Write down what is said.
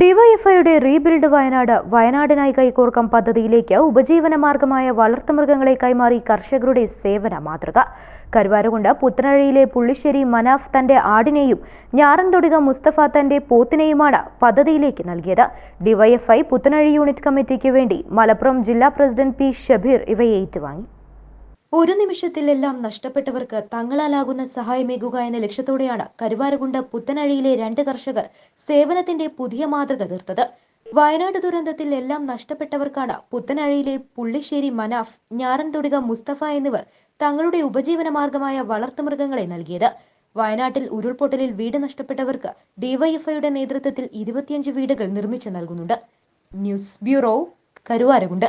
ഡിവൈഎഫ്ഐയുടെ റീബിൽഡ് വയനാട് വയനാടിനായി കൈകോർക്കം പദ്ധതിയിലേക്ക് ഉപജീവന മാർഗമായ വളർത്തുമൃഗങ്ങളെ കൈമാറി കർഷകരുടെ സേവന മാതൃക. കരുവാരുകൊണ്ട് പുത്തനഴയിലെ പുള്ളിശ്ശേരി മനാഫ് തന്റെ ആടിനെയും ഞാറൻതൊടിക മുസ്തഫ തന്റെ പോത്തിനെയുമാണ് പദ്ധതിയിലേക്ക് നൽകിയത്. ഡിവൈഎഫ്ഐ പുത്തനഴി യൂണിറ്റ് കമ്മിറ്റിക്ക് വേണ്ടി മലപ്പുറം ജില്ലാ പ്രസിഡന്റ് പി ഷബീർ ഇവയെ ഏറ്റുവാങ്ങി. ഒരു നിമിഷത്തിലെല്ലാം നഷ്ടപ്പെട്ടവർക്ക് തങ്ങളാലാകുന്ന സഹായമേകുക എന്ന ലക്ഷ്യത്തോടെയാണ് കരുവാരകുണ്ട് പുത്തനഴിയിലെ രണ്ട് കർഷകർ സേവനത്തിന്റെ പുതിയ മാതൃക തീർത്തത്. വയനാട് ദുരന്തത്തിൽ എല്ലാം നഷ്ടപ്പെട്ടവർക്കാണ് പുത്തനഴിയിലെ പുള്ളിശ്ശേരി മനാഫ് ഞാറൻതൊടിക മുസ്തഫ എന്നിവർ തങ്ങളുടെ ഉപജീവന മാർഗമായ വളർത്തുമൃഗങ്ങളെ നൽകിയത്. വയനാട്ടിൽ ഉരുൾപൊട്ടലിൽ വീട് നഷ്ടപ്പെട്ടവർക്ക് ഡിവൈഎഫ്ഐയുടെ നേതൃത്വത്തിൽ ഇരുപത്തിയഞ്ച് വീടുകൾ നിർമ്മിച്ചു നൽകുന്നുണ്ട്. News bureau Karuvarakundu.